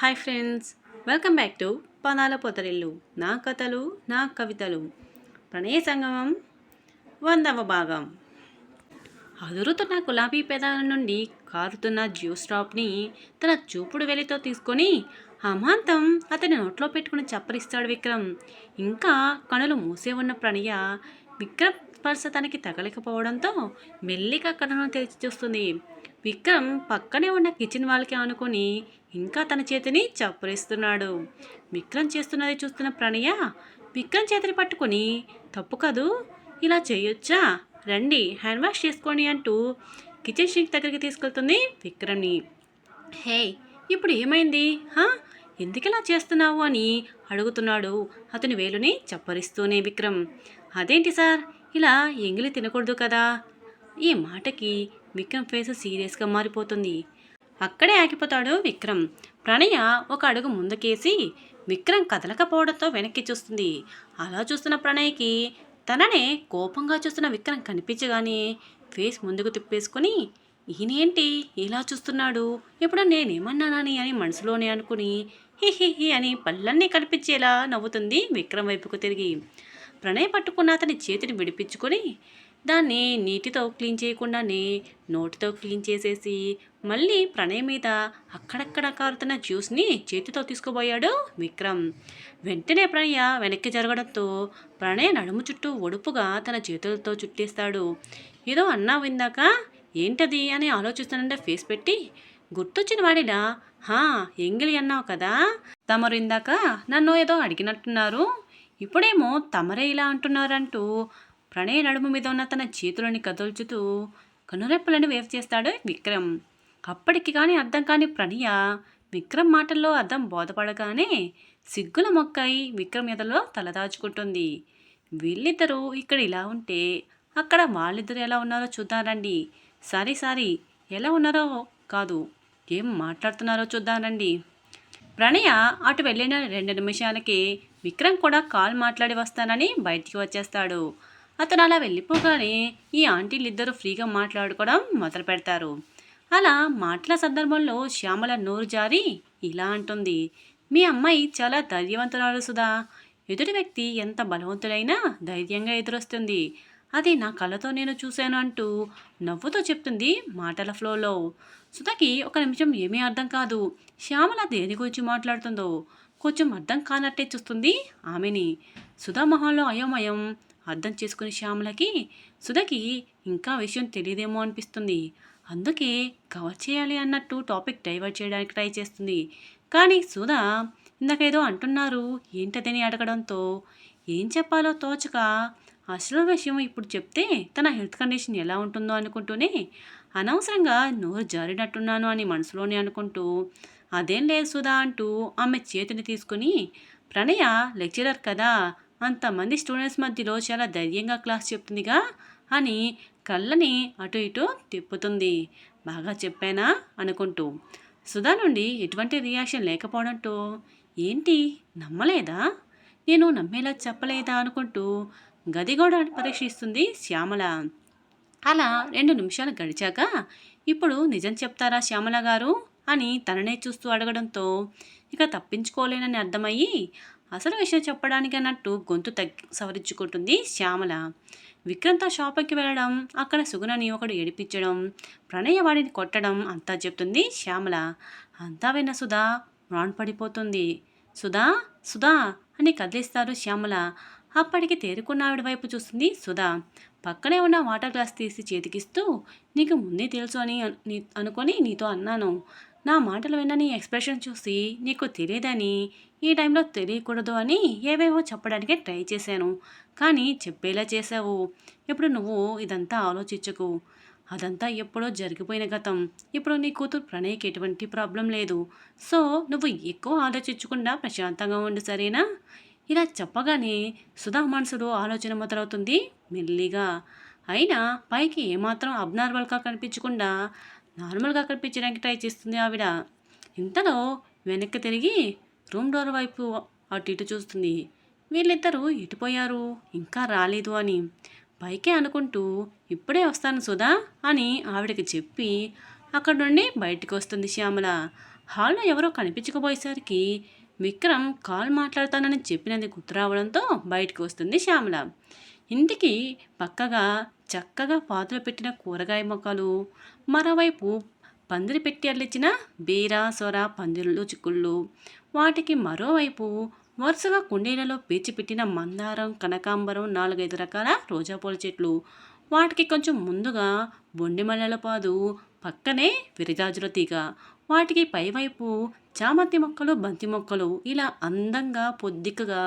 Hi friends welcome back to పనాల పొదరిల్లు నా కథలు నా కవితలు. ప్రణయ సంగమం వందవ భాగం. అదురుతున్న గులాబీ పెదాల నుండి కారుతున్న జ్యూస్ డ్రాప్ని తన చూపుడు వెలితో తీసుకొని అమాంతం అతని నోట్లో పెట్టుకుని చప్పరిస్తాడు విక్రమ్. ఇంకా కనులు మూసే ఉన్న ప్రణయ విక్రమ్ స్పర్శ తనకి తగలకపోవడంతో మెల్లిగా కనులను తెరిచి చూస్తుంది. విక్రమ్ పక్కనే ఉన్న కిచెన్ వాళ్ళకి ఆనుకొని ఇంకా తన చేతిని చప్పరిస్తున్నాడు. విక్రమ్ చేస్తున్నది చూస్తున్న ప్రణయ విక్రమ్ చేతిని పట్టుకొని తప్పు కదూ ఇలా చేయొచ్చా? రండి హ్యాండ్ వాష్ చేసుకోండి అంటూ కిచెన్ షింక్ దగ్గరికి తీసుకెళ్తుంది విక్రమ్ని. హే ఇప్పుడు ఏమైంది? హా? ఎందుకు ఇలా చేస్తున్నావు? అని అడుగుతున్నాడు అతని వేలుని చప్పరిస్తూనే విక్రమ్. అదేంటి సార్? ఇలా ఎంగిలి తినకూడదు కదా? ఈ మాటకి విక్రమ్ ఫేస్ సీరియస్గా మారిపోతుంది. అక్కడే ఆగిపోతాడు విక్రమ్. ప్రణయ ఒక అడుగు ముందుకేసి విక్రమ్ కదలకపోవడంతో వెనక్కి చూస్తుంది. అలా చూస్తున్న ప్రణయ్కి తననే కోపంగా చూస్తున్న విక్రమ్ కనిపించగానే ఫేస్ ముందుకు తిప్పేసుకొని ఈయనేంటి? ఇలా చూస్తున్నాడు. ఇప్పుడు నేనేమన్నానని అని మనసులోనే అనుకుని హి హి హి అని పళ్ళన్నీ కనిపించేలా నవ్వుతుంది విక్రమ్ వైపుకు తిరిగి. ప్రణయ్ పట్టుకున్న అతని చేతిని విడిపించుకొని దాన్ని నీటితో క్లీన్ చేయకుండానే నోటితో క్లీన్ చేసేసి మళ్ళీ ప్రణయ్ మీద అక్కడక్కడ కారుతున్న జ్యూస్ని చేతితో తీసుకుపోయాడు విక్రమ్. వెంటనే ప్రణయ వెనక్కి జరగడంతో ప్రణయ్ నడుము చుట్టూ ఒడుపుగా తన చేతులతో చుట్టేస్తాడు. ఏదో అన్నా విందాక ఏంటది? అని ఆలోచిస్తానంటే ఫేస్ పెట్టి గుర్తొచ్చిన వాడినా? హా ఎంగిలి అన్నావు కదా తమరు ఇందాక నన్ను ఏదో అడిగినట్టున్నారు. ఇప్పుడేమో తమరే ఇలా అంటున్నారంటూ ప్రణయ నడుము మీద ఉన్న తన చేతులని కదుల్చుతూ కనురెప్పలను వేవ్ చేస్తాడు విక్రమ్. అప్పటికి కానీ అర్థం కాని ప్రణయ విక్రమ్ మాటల్లో అర్థం బోధపడగానే సిగ్గుల మొక్కై విక్రమ్ ఎదలో తలదాచుకుంటుంది వీళ్ళిద్దరూ ఇక్కడ ఇలా ఉంటే అక్కడ వాళ్ళిద్దరు ఎలా ఉన్నారో చూద్దారండి సారీ సారీ ఎలా ఉన్నారో కాదు ఏం మాట్లాడుతున్నారో చూద్దానండి ప్రణయ అటు వెళ్ళిన రెండు నిమిషాలకి విక్రమ్ కూడా కాల్ మాట్లాడి వస్తానని బయటికి వచ్చేస్తాడు. అతను అలా వెళ్ళిపోగానే ఈ ఆంటీలు ఇద్దరు ఫ్రీగా మాట్లాడుకోవడం మొదలు పెడతారు అలా మాటల సందర్భంలో శ్యామల నోరు జారి ఇలా అంటుంది. మీ అమ్మాయి చాలా ధైర్యవంతురాలు సుధా. ఎదుటి వ్యక్తి ఎంత బలవంతుడైనా ధైర్యంగా ఎదురొస్తుంది. అది నా కళ్ళతో నేను చూశాను అంటూ నవ్వుతో చెప్తుంది మాటల ఫ్లోలో. సుధకి ఒక నిమిషం ఏమీ అర్థం కాదు. శ్యామల దేని గురించి మాట్లాడుతుందో కొంచెం అర్థం కానట్టే చూస్తుంది ఆమెని. సుధా మొహంలో అయోమయం అర్థం చేసుకుని శ్యామలకి సుధకి ఇంకా విషయం తెలియదేమో అనిపిస్తుంది. అందుకే కవర్ చేయాలి అన్నట్టు టాపిక్ డైవర్ట్ చేయడానికి ట్రై చేస్తుంది. కానీ సుధా ఇందాకేదో అంటున్నారు ఏంటదని అడగడంతో ఏం చెప్పాలో తోచక అసలు విషయం ఇప్పుడు చెప్తే తన హెల్త్ కండిషన్ ఎలా ఉంటుందో అనుకుంటూనే అనవసరంగా నోరు జారినట్టున్నాను అని మనసులోనే అనుకుంటూ అదేం లేదు సుధా అంటూ ఆమె చేతిని తీసుకుని ప్రణయ లెక్చరర్ కదా అంతమంది స్టూడెంట్స్ మధ్యలో చాలా ధైర్యంగా క్లాస్ చెప్తుందిగా అని కళ్ళని అటు ఇటు తిప్పుతుంది. బాగా చెప్పానా? అనుకుంటూ. సుధా నుండి ఎటువంటి రియాక్షన్ లేకపోవడంతో ఏంటి? నమ్మలేదా? నేను నమ్మేలా చెప్పలేదా? అనుకుంటూ గదిగోడ పరీక్షిస్తుంది శ్యామల. అలా రెండు నిమిషాలు గడిచాక ఇప్పుడు నిజం చెప్తారా శ్యామల గారు? అని తననే చూస్తూ అడగడంతో ఇక తప్పించుకోలేనని అర్థమయ్యి అసలు విషయం చెప్పడానికి అన్నట్టు గొంతు తగ్గి సవరించుకుంటుంది శ్యామల. విక్రంత షాపింగ్కి వెళ్ళడం అక్కడ సుగుణని ఒకడు ఏడిపించడం ప్రణయ వాడిని కొట్టడం అంతా చెప్తుంది శ్యామల. అంతా విన్న సుధా రాన్ పడిపోతుంది. సుధా సుధా అని కదిలిస్తారు శ్యామల. అప్పటికి తేరుకున్న ఆవిడ వైపు చూస్తుంది సుధా. పక్కనే ఉన్న వాటర్ గ్లాస్ తీసి చేతికిస్తూ నీకు ముందే తెలుసు అని నీ- అనుకొని నీతో అన్నాను. నా మాటలు విన్న నీ ఎక్స్ప్రెషన్ చూసి నీకు తెలియదని ఈ టైంలో తెలియకూడదు అని ఏవేవో చెప్పడానికి ట్రై చేశాను. కానీ చెప్పేలా చేసావు ఇప్పుడు నువ్వు ఇదంతా ఆలోచించకు. అదంతా ఎప్పుడో జరిగిపోయిన గతం. ఇప్పుడు నీ కూతురు ప్రణయ్కి ఎటువంటి ప్రాబ్లం లేదు. సో నువ్వు ఎక్కువ ఆలోచించకుండా ప్రశాంతంగా ఉండు సరేనా? ఇలా చెప్పగానే సుధా మనసులో ఆలోచన మొదలవుతుంది మెల్లిగా. అయినా పైకి ఏమాత్రం అబ్నార్మల్గా కనిపించకుండా నార్మల్గా కనిపించడానికి ట్రై చేస్తుంది ఆవిడ. ఇంతలో వెనక్కి తిరిగి రూమ్ డోర్ వైపు అటు ఇటు చూస్తుంది. వీళ్ళిద్దరూ ఇటుపోయారు ఇంకా రాలేదు అని. పైకే అనుకుంటూ ఇప్పుడే వస్తాను సుధా అని ఆవిడకి చెప్పి అక్కడ నుండి బయటికి వస్తుంది శ్యామల. హాల్లో ఎవరో కనిపించకపోయేసరికి విక్రమ్ కాల్ మాట్లాడతానని చెప్పినది గుర్తు రావడంతో బయటకు వస్తుంది శ్యామల. ఇంటికి పక్కగా చక్కగా పాత్ర పెట్టిన కూరగాయ మొక్కలు మరోవైపు పందిరి పెట్టి అల్లించిన బీర సొర పందిరులు చిక్కుళ్ళు. వాటికి మరోవైపు వరుసగా కుండీలలో పీచిపెట్టిన మందారం కనకాంబరం నాలుగైదు రకాల రోజా పూల చెట్లు. వాటికి కొంచెం ముందుగా బొండి మల్లెల పాదు పక్కనే విరజాజుల తీగ. వాటికి పైవైపు చామంతి మొక్కలు బంతి మొక్కలు ఇలా అందంగా పొద్దికగా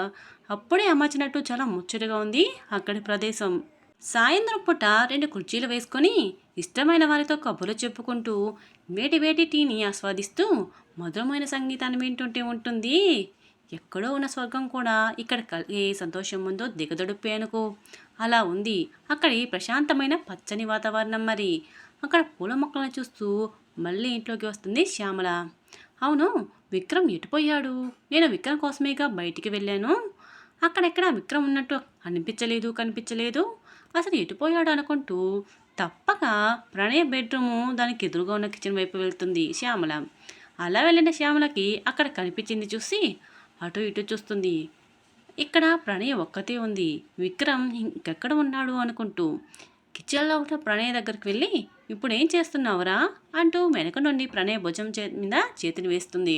అప్పుడే అమర్చినట్టు చాలా ముచ్చటగా ఉంది అక్కడి ప్రదేశం. సాయంత్రం పూట రెండు కుర్చీలు వేసుకొని ఇష్టమైన వారితో కబుర్లు చెప్పుకుంటూ వేటి వేటి టీని ఆస్వాదిస్తూ మధురమైన సంగీతాన్ని వింటుంటే ఉంటుంది. ఎక్కడో ఉన్న స్వర్గం కూడా ఇక్కడ కలిగే సంతోషం ఉందో దిగదొడిపే అనుకో. అలా ఉంది. అక్కడి ప్రశాంతమైన పచ్చని వాతావరణం మరి. అక్కడ పూల మొక్కలను చూస్తూ మళ్ళీ ఇంట్లోకి వస్తుంది శ్యామల. అవును విక్రమ్ ఎటుపోయాడు? నేను విక్రమ్ కోసమేగా బయటికి వెళ్ళాను. అక్కడెక్కడ విక్రమ్ ఉన్నట్టు అనిపించలేదు కనిపించలేదు. అసలు ఎటుపోయాడు అనుకుంటూ తప్పక ప్రణయ్ బెడ్రూము దానికి ఎదురుగా ఉన్న కిచెన్ వైపు వెళ్తుంది శ్యామల. అలా వెళ్ళిన శ్యామలకి అక్కడ కనిపించింది చూసి అటు ఇటు చూస్తుంది. ఇక్కడ ప్రణయ్ ఒక్కతే ఉంది. విక్రమ్ ఇంకెక్కడ ఉన్నాడు అనుకుంటూ. కిచెన్లో ఉన్న ప్రణయ్ దగ్గరికి వెళ్ళి ఇప్పుడు ఏం చేస్తున్నావురా? అంటూ వెనక నుండి ప్రణయ్ భుజం చే మీద చేతిని వేస్తుంది.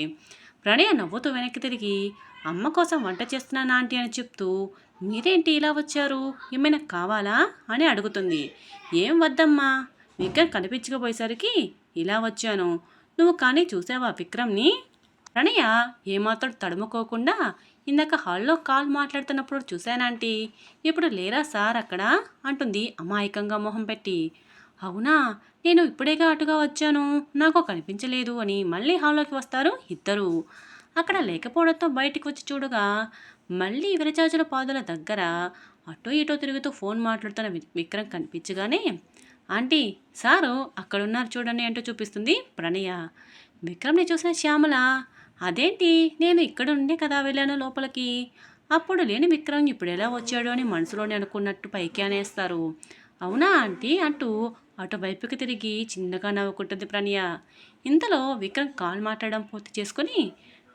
ప్రణయ నవ్వుతూ వెనక్కి తిరిగి అమ్మ కోసం వంట చేస్తున్నాను ఆంటీ అని చెప్తూ మీరేంటి ఇలా వచ్చారు? ఏమైనా కావాలా? అని అడుగుతుంది. ఏం వద్దమ్మా విక్రమ్ కనిపించకపోయేసరికి ఇలా వచ్చాను. నువ్వు కానీ చూసావా విక్రమ్ని? ప్రణయ ఏమాత్రం తడుముకోకుండా ఇందాక హాల్లో కాల్ మాట్లాడుతున్నప్పుడు చూశానంటీ ఇప్పుడు లేరా సార్ అక్కడ? అంటుంది అమాయకంగా మొహం పెట్టి. అవునా? నేను ఇప్పుడేగా అటుగా వచ్చాను. నాకు కనిపించలేదు అని మళ్ళీ హాల్లోకి వస్తారు ఇద్దరు. అక్కడ లేకపోవడంతో బయటికి వచ్చి చూడగా మళ్ళీ విరచాచుల పాదుల దగ్గర అటో ఇటో తిరుగుతూ ఫోన్ మాట్లాడుతున్న వి- విక్రమ్ కనిపించగానే ఆంటీ సారు అక్కడున్నారు చూడండి అంటూ చూపిస్తుంది ప్రణయ. విక్రమ్ని చూసిన శ్యామల అదేంటి? నేను ఇక్కడ ఉండే కదా వెళ్ళాను లోపలికి. అప్పుడు లేని విక్రమ్ ఇప్పుడు ఎలా వచ్చాడు అని మనసులోనే అనుకున్నట్టు పైకి అనేస్తారు. అవునా ఆంటీ? అంటూ అటువైపుకి తిరిగి చిన్నగా నవ్వుకుంటుంది ప్రణయ. ఇంతలో విక్రమ్ కాల్ మాట్లాడడం పూర్తి చేసుకొని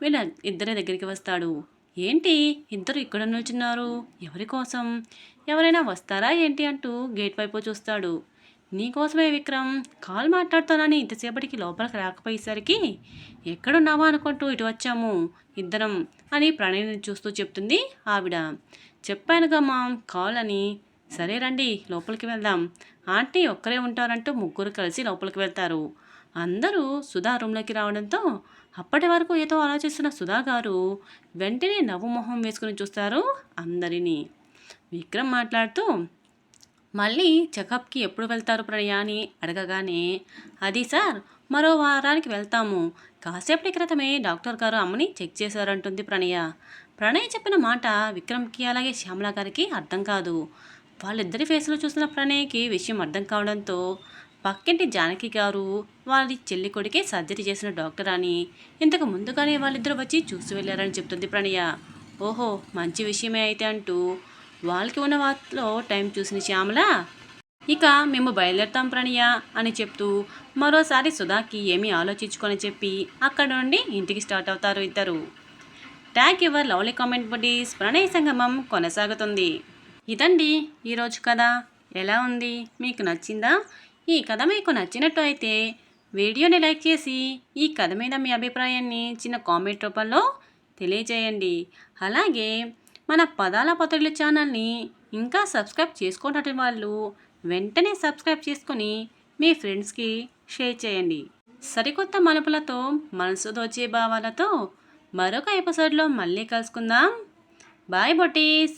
వీళ్ళ ఇద్దరి దగ్గరికి వస్తాడు. ఏంటి ఇద్దరు ఇక్కడ నిల్చున్నారు? ఎవరి కోసం? ఎవరైనా వస్తారా ఏంటి అంటూ గేట్ వైపు చూస్తాడు. నీకోసమే విక్రమ్ కాల్ మాట్లాడుతానని ఇంతసేపటికి లోపలికి రాకపోయేసరికి ఎక్కడున్నావా అనుకుంటూ ఇటు వచ్చాము ఇద్దరం అని ప్రణయ్ని చూస్తూ చెప్తుంది ఆవిడ. చెప్పానుగా మా కాల్ అని సరే రండి లోపలికి వెళ్దాం. ఆంటీ ఒక్కరే ఉంటారంటూ ముగ్గురు కలిసి లోపలికి వెళ్తారు. అందరూ సుధా రూమ్లోకి రావడంతో అప్పటి వరకు ఏదో ఆలోచిస్తున్న సుధా గారు వెంటనే నవ్వు మొహం వేసుకుని చూస్తారు అందరినీ. విక్రమ్ మాట్లాడుతూ మళ్ళీ చెకప్కి ఎప్పుడు వెళ్తారు ప్రణయ? అని అడగగానే అది సార్ మరో వారానికి వెళ్తాము. కాసేపటి క్రితమే డాక్టర్ గారు అమ్మని చెక్ చేశారంటుంది ప్రణయ. ప్రణయ్ చెప్పిన మాట విక్రమ్కి అలాగే శ్యామల గారికి అర్థం కాదు. వాళ్ళిద్దరి ఫేస్లో చూసిన ప్రణయ్కి విషయం అర్థం కావడంతో పక్కింటి జానకి గారు వారి చెల్లి కొడుకే సర్జరీ చేసిన డాక్టర్ అని ఇంతకు ముందుగానే వాళ్ళిద్దరూ వచ్చి చూసి వెళ్ళారని చెప్తుంది ప్రణయ ఓహో మంచి విషయమే అయితే అంటూ వాళ్ళకి ఉన్న వాటిలో టైం చూసిన శ్యామల ఇక మేము బయలుదేరుతాం ప్రణయ అని చెప్తూ మరోసారి సుధాకి ఏమీ ఆలోచించుకొని చెప్పి అక్కడ నుండి ఇంటికి స్టార్ట్ అవుతారు ఇద్దరు. Tag your lovely comment buddies ప్రణయ సంగమం కొనసాగుతుంది. ఇదండి ఈరోజు కథ. ఎలా ఉంది? మీకు నచ్చిందా? ఈ కథ మీకు నచ్చినట్టు అయితే వీడియోని లైక్ చేసి ఈ కథ మీద మీ అభిప్రాయాన్ని చిన్న కామెంట్ రూపంలో తెలియజేయండి. అలాగే మన పదాల పత్రుల ఛానల్ని ఇంకా సబ్స్క్రైబ్ చేసుకోనటువంటి వాళ్ళు వెంటనే సబ్స్క్రైబ్ చేసుకొని మీ ఫ్రెండ్స్కి షేర్ చేయండి. సరికొత్త మలుపులతో మనసు దోచే భావాలతో మరొక ఎపిసోడ్లో మళ్ళీ కలుసుకుందాం. Bye buddies!